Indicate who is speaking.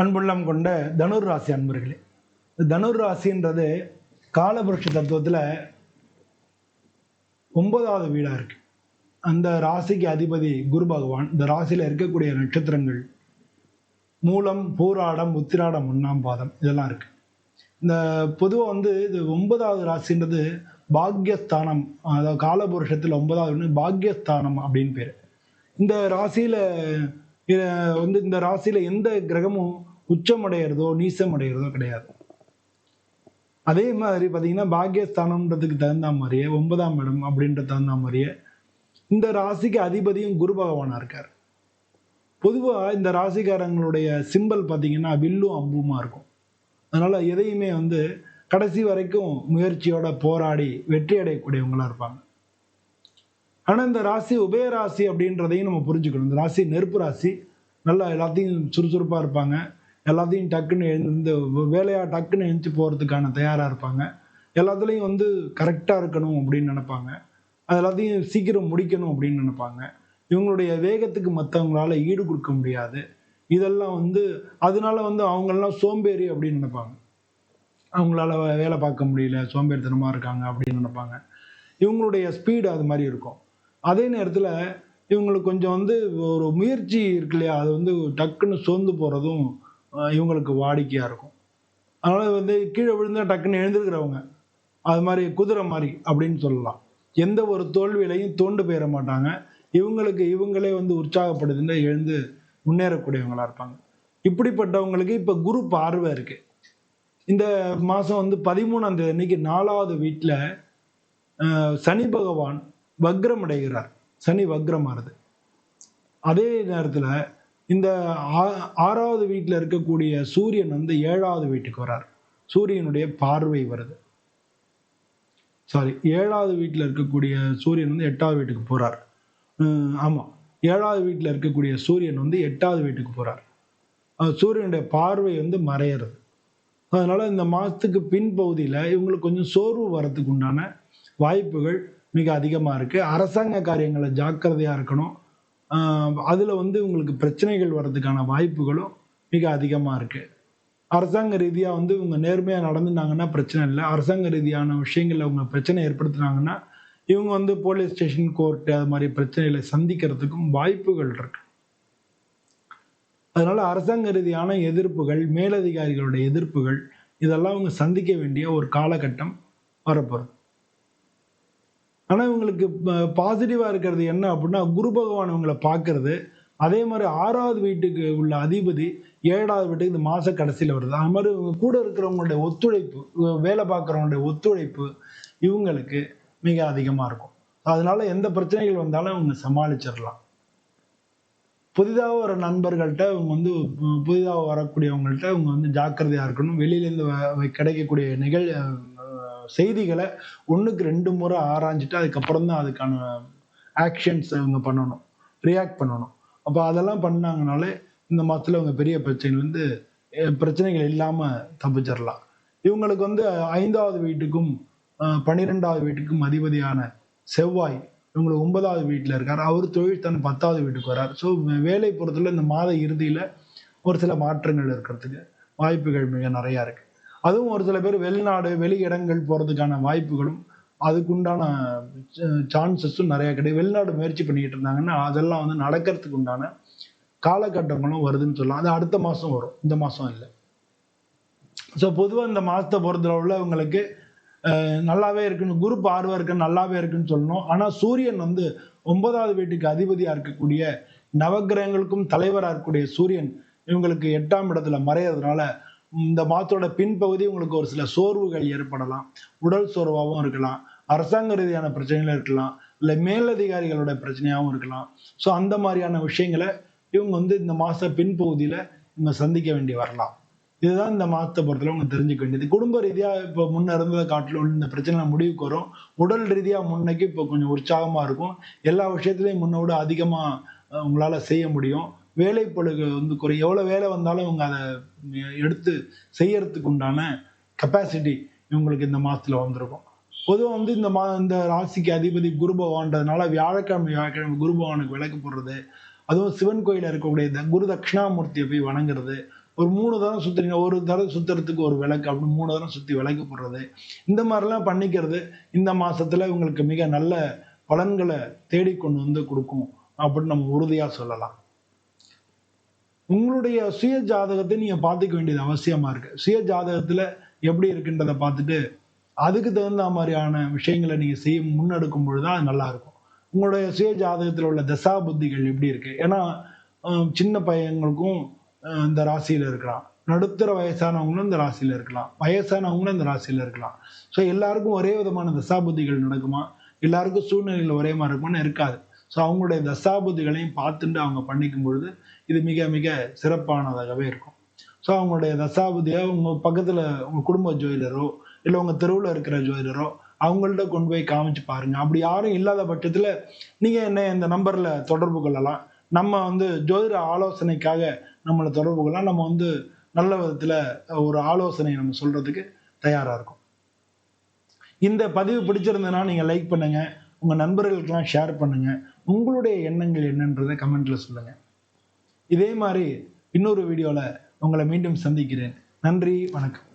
Speaker 1: அன்புள்ளம் கொண்ட தனுர் ராசி அன்பர்களே தனுர் ராசின்றது காலபுருஷ தத்துவத்தில் ஒன்பதாவது வீடாக இருக்கு. அந்த ராசிக்கு அதிபதி குரு பகவான் இந்த ராசியில் இருக்கக்கூடிய நட்சத்திரங்கள் மூலம் பூராடம் உத்திராடம் ஒன்றாம் பாதம் இதெல்லாம் இருக்கு. இந்த பொதுவாக வந்து இது ஒன்பதாவது ராசின்றது பாக்யஸ்தானம் அதாவது காலபுருஷத்தில் ஒன்பதாவது பாக்யஸ்தானம் அப்படின்னு பேர். இந்த ராசியில் வந்து இந்த ராசியில் எந்த கிரகமும் உச்சமடைகிறதோ நீசமடைகிறதோ கிடையாது. அதே மாதிரி பார்த்தீங்கன்னா பாக்யஸ்தானம்ன்றதுக்கு தகுந்த மாதிரியே ஒன்பதாம் இடம் அப்படின்ற தகுந்த மாதிரியே இந்த ராசிக்கு அதிபதியும் குரு பகவானாக இருக்கார். பொதுவாக இந்த ராசிக்காரங்களுடைய சிம்பல் பார்த்தீங்கன்னா வில்லும் அம்புமா இருக்கும். அதனால் எதையுமே வந்து கடைசி வரைக்கும் முயற்சியோட போராடி வெற்றி அடையக்கூடியவங்களாக இருப்பாங்க. ஆனால் இந்த ராசி உபயராசி அப்படின்றதையும் நம்ம புரிஞ்சுக்கணும். இந்த ராசி நெருப்பு ராசி. நல்லா எல்லாத்தையும் சுறுசுறுப்பாக இருப்பாங்க. எல்லாத்தையும் டக்குன்னு இந்த வேலையாக டக்குன்னு எழுந்து போகிறதுக்கான தயாராக இருப்பாங்க. எல்லாத்துலேயும் வந்து கரெக்டாக இருக்கணும் அப்படின்னு நினைப்பாங்க. அது எல்லாத்தையும் சீக்கிரம் முடிக்கணும் அப்படின்னு நினைப்பாங்க. இவங்களுடைய வேகத்துக்கு மற்றவங்களால ஈடு கொடுக்க முடியாது. இதெல்லாம் வந்து அதனால வந்து அவங்கெல்லாம் சோம்பேறி அப்படின்னு நினைப்பாங்க. அவங்களால வேலை பார்க்க முடியல சோம்பேறித்தனமாக இருக்காங்க அப்படின்னு நினைப்பாங்க. இவங்களுடைய ஸ்பீடு அது மாதிரி இருக்கும். அதே நேரத்தில் இவங்களுக்கு கொஞ்சம் வந்து ஒரு முயற்சி இருக்கு இல்லையா? அது வந்து டக்குன்னு சோர்ந்து போகிறதும் இவங்களுக்கு வாடிக்கையாக இருக்கும். அதனால் வந்து கீழே விழுந்தால் டக்குன்னு எழுந்திருக்கிறவங்க அது மாதிரி குதிரை மாதிரி அப்படின்னு சொல்லலாம். எந்த ஒரு தோல்வியிலையும் தோண்டு போயிட மாட்டாங்க. இவங்களுக்கு இவங்களே வந்து உற்சாகப்படுதுன்னு எழுந்து முன்னேறக்கூடியவங்களாக இருப்பாங்க. இப்படிப்பட்டவங்களுக்கு இப்போ குரு பார்வை இருக்குது இந்த மாதம் வந்து பதிமூணாம் தேதி அன்னைக்கு நாலாவது வீட்டில் சனி பகவான் வக்ரம் அடைகிறார். சனி வக்ரமாறுது அதே நேரத்தில் இந்த ஆறாவது வீட்டில் இருக்கக்கூடிய சூரியன் வந்து ஏழாவது வீட்டுக்கு வரார். சூரியனுடைய பார்வை வருது. சாரி ஏழாவது வீட்டில் இருக்கக்கூடிய சூரியன் வந்து எட்டாவது வீட்டுக்கு போகிறார் ஆமாம் ஏழாவது வீட்டில் இருக்கக்கூடிய சூரியன் வந்து எட்டாவது வீட்டுக்கு போகிறார் சூரியனுடைய பார்வை வந்து மறையிறது. அதனால் இந்த மாதத்துக்கு பின்பகுதியில் இவங்களுக்கு கொஞ்சம் சோர்வு வரத்துக்கு உண்டான வாய்ப்புகள் மிக அதிகமாக இருக்குது அரசாங்க காரியங்களை ஜாக்கிரதையாக இருக்கணும். அதில் வந்து உங்களுக்கு பிரச்சனைகள் வர்றதுக்கான வாய்ப்புகளும் மிக அதிகமாக இருக்குது அரசாங்க ரீதியாக வந்து இவங்க நேர்மையாக நடந்துனாங்கன்னா பிரச்சனை இல்லை. அரசாங்க ரீதியான விஷயங்களில் அவங்க பிரச்சனை ஏற்படுத்தினாங்கன்னா இவங்க வந்து போலீஸ் ஸ்டேஷன் கோர்ட்டு அது மாதிரி பிரச்சனைகளை சந்திக்கிறதுக்கும் வாய்ப்புகள் இருக்கு. அதனால் அரசாங்க ரீதியான எதிர்ப்புகள் மேலதிகாரிகளுடைய எதிர்ப்புகள் இதெல்லாம் அவங்க சந்திக்க வேண்டிய ஒரு காலகட்டம் வரப்போகிறது ஆனால் இவங்களுக்கு பாசிட்டிவாக இருக்கிறது என்ன அப்படின்னா குரு பகவான் இவங்களை பார்க்கறது. அதே மாதிரி ஆறாவது வீட்டுக்கு உள்ள அதிபதி ஏழாவது வீட்டுக்கு இந்த மாத கடைசியில் வருது. அது மாதிரி இவங்க கூட இருக்கிறவங்களுடைய ஒத்துழைப்பு வேலை பார்க்குறவங்களுடைய ஒத்துழைப்பு இவங்களுக்கு மிக அதிகமாக இருக்கும். அதனால எந்த பிரச்சனைகள் வந்தாலும் இவங்க சமாளிச்சிடலாம். புதிதாக வர நண்பர்கள்ட்ட இவங்க வந்து புதிதாக வரக்கூடியவங்கள்ட்ட இவங்க வந்து ஜாக்கிரதையாக இருக்கணும். வெளியிலேருந்து கிடைக்கக்கூடிய நிகழ் செய்திகளை ஒன்றுக்கு ரெண்டு முறை ஆராய்ஞ்சிட்டு அதுக்கப்புறம் தான் அதுக்கான ஆக்ஷன்ஸ் இவங்க பண்ணணும். ரியாக்ட் பண்ணணும். அப்போ அதெல்லாம் பண்ணாங்கனாலே இந்த மாதத்தில் இவங்க பெரிய பிரச்சனை வந்து பிரச்சனைகள் இல்லாமல் தப்பிச்சிடலாம் இவங்களுக்கு வந்து ஐந்தாவது வீட்டுக்கும் பன்னிரெண்டாவது வீட்டுக்கும் அதிபதியான செவ்வாய் இவங்களுக்கு ஒன்பதாவது வீட்டில் இருக்கார். அவர் தொழில் தன் பத்தாவது வீட்டுக்கு வரார். ஸோ வேலை பொறுத்தல இந்த மாத இறுதியில் ஒரு சில மாற்றங்கள் இருக்கிறதுக்கு வாய்ப்புகள் மிக நிறையா இருக்குது அதுவும் ஒரு சில பேர் வெளிநாடு வெளி இடங்கள் போகிறதுக்கான வாய்ப்புகளும் அதுக்குண்டான சான்சஸும் நிறைய கிடையாது வெளிநாடு முயற்சி பண்ணிக்கிட்டு இருந்தாங்கன்னா அதெல்லாம் வந்து நடக்கிறதுக்கு உண்டான காலகட்டங்களும் வருதுன்னு சொல்லலாம். அது அடுத்த மாதம் வரும். இந்த மாதம் இல்லை. ஸோ பொதுவாக இந்த மாதத்தை பொறுத்தளவில் உங்களுக்கு நல்லாவே இருக்குன்னு குரு பார்வை இருக்கு நல்லாவே இருக்குன்னு சொல்லணும். ஆனால் சூரியன் வந்து ஒன்பதாவது வீட்டுக்கு அதிபதியாக இருக்கக்கூடிய நவகிரகங்களுக்கும் தலைவராக இருக்கக்கூடிய சூரியன் இவங்களுக்கு எட்டாம் இடத்துல மறையிறதுனால இந்த மாதத்தோட பின்பகுதி உங்களுக்கு ஒரு சில சோர்வுகள் ஏற்படலாம். உடல் சோர்வாகவும் இருக்கலாம். அரசாங்க ரீதியான பிரச்சனைகள் இருக்கலாம். இல்லை மேலதிகாரிகளோட பிரச்சனையாகவும் இருக்கலாம். ஸோ அந்த மாதிரியான விஷயங்களை இவங்க வந்து இந்த மாத பின்பகுதியில் இவங்க சந்திக்க வேண்டி வரலாம். இதுதான் இந்த மாதத்தை பொறுத்தவரை அவங்க தெரிஞ்சுக்க வேண்டியது. குடும்ப ரீதியாக இப்போ முன்ன இருந்ததை காட்டிலும் இந்த பிரச்சனை முடிவுக்கு வரும். உடல் ரீதியாக முன்னைக்கு இப்போ கொஞ்சம் உற்சாகமாக இருக்கும். எல்லா விஷயத்துலையும் முன்னோட அதிகமாக உங்களால் செய்ய முடியும். வேலை பழுகு வந்து குறை. எவ்வளோ வேலை வந்தாலும் அவங்க அதை எடுத்து செய்யறதுக்கு உண்டான கெப்பாசிட்டி இவங்களுக்கு இந்த மாதத்தில் வந்திருக்கும். பொதுவாக வந்து இந்த மா இந்த ராசிக்கு அதிபதி குரு பகவான்றதுனால வியாழக்கிழமை வியாழக்கிழமை குரு பகவானுக்கு விளக்கு போடுறது அதுவும் சிவன் கோயிலில் இருக்கக்கூடிய இந்த குரு தட்சிணாமூர்த்தியை போய் வணங்குறது ஒரு மூணு தரம் சுற்றுறீங்க ஒரு தரம் சுற்றுறதுக்கு ஒரு விளக்கு அப்படின்னு மூணு தரம் சுற்றி விளக்கு போடுறது இந்த மாதிரிலாம் பண்ணிக்கிறது இந்த மாதத்தில் இவங்களுக்கு மிக நல்ல பலன்களை தேடி கொண்டு வந்து கொடுக்கும் அப்படின்னு நம்ம உறுதியாக சொல்லலாம். உங்களுடைய சுய ஜாதகத்தை நீங்க பார்த்துக்க வேண்டியது அவசியமா இருக்கு. சுய ஜாதகத்துல எப்படி இருக்குன்றதை பார்த்துட்டு அதுக்கு தகுந்த மாதிரியான விஷயங்களை நீங்க செய்ய முன்னெடுக்கும் பொழுதுதான் அது நல்லா இருக்கும். உங்களுடைய சுய ஜாதகத்தில் உள்ள தசா புத்திகள் எப்படி இருக்கு? ஏன்னா சின்ன பையங்களுக்கும் இந்த ராசியில இருக்கலாம். நடுத்தர வயசானவங்களும் இந்த ராசியில இருக்கலாம். வயசானவங்களும் இந்த ராசியில இருக்கலாம். ஸோ எல்லாருக்கும் ஒரே விதமான தசா புத்திகள் நடக்குமா? எல்லாருக்கும் சூழ்நிலைகள் ஒரே மாதிரி இருக்குமான்னு இருக்காது. ஸோ அவங்களுடைய தசாபுதிகளையும் பார்த்துட்டு அவங்க பண்ணிக்கும் பொழுது இது மிக மிக சிறப்பானதாகவே இருக்கும். ஸோ அவங்களுடைய தசாபுதியை உங்கள் பக்கத்தில் உங்கள் குடும்ப ஜுவல்லரோ இல்லை உங்கள் தெருவில் இருக்கிற ஜுவல்லரோ அவங்கள்ட்ட கொண்டு போய் காமிச்சு பாருங்கள் அப்படி யாரும் இல்லாத பட்சத்தில் நீங்கள் என்ன இந்த நம்பரில் தொடர்பு கொள்ளலாம். நம்ம வந்து ஜோதிட ஆலோசனைக்காக நம்மளை தொடர்பு கொள்ளலாம். நம்ம வந்து நல்ல விதத்தில் ஒரு ஆலோசனை நம்ம சொல்கிறதுக்கு தயாராக இருக்கும். இந்த பதிவு பிடிச்சிருந்ததுன்னா நீங்கள் லைக் பண்ணுங்கள் உங்கள் நண்பர்களுக்கெல்லாம் ஷேர் பண்ணுங்கள் உங்களுடைய எண்ணங்கள் என்னன்றதை கமெண்ட்டில் சொல்லுங்கள் இதே மாதிரி இன்னொரு வீடியோவில் உங்களை மீண்டும் சந்திக்கிறேன். நன்றி வணக்கம்.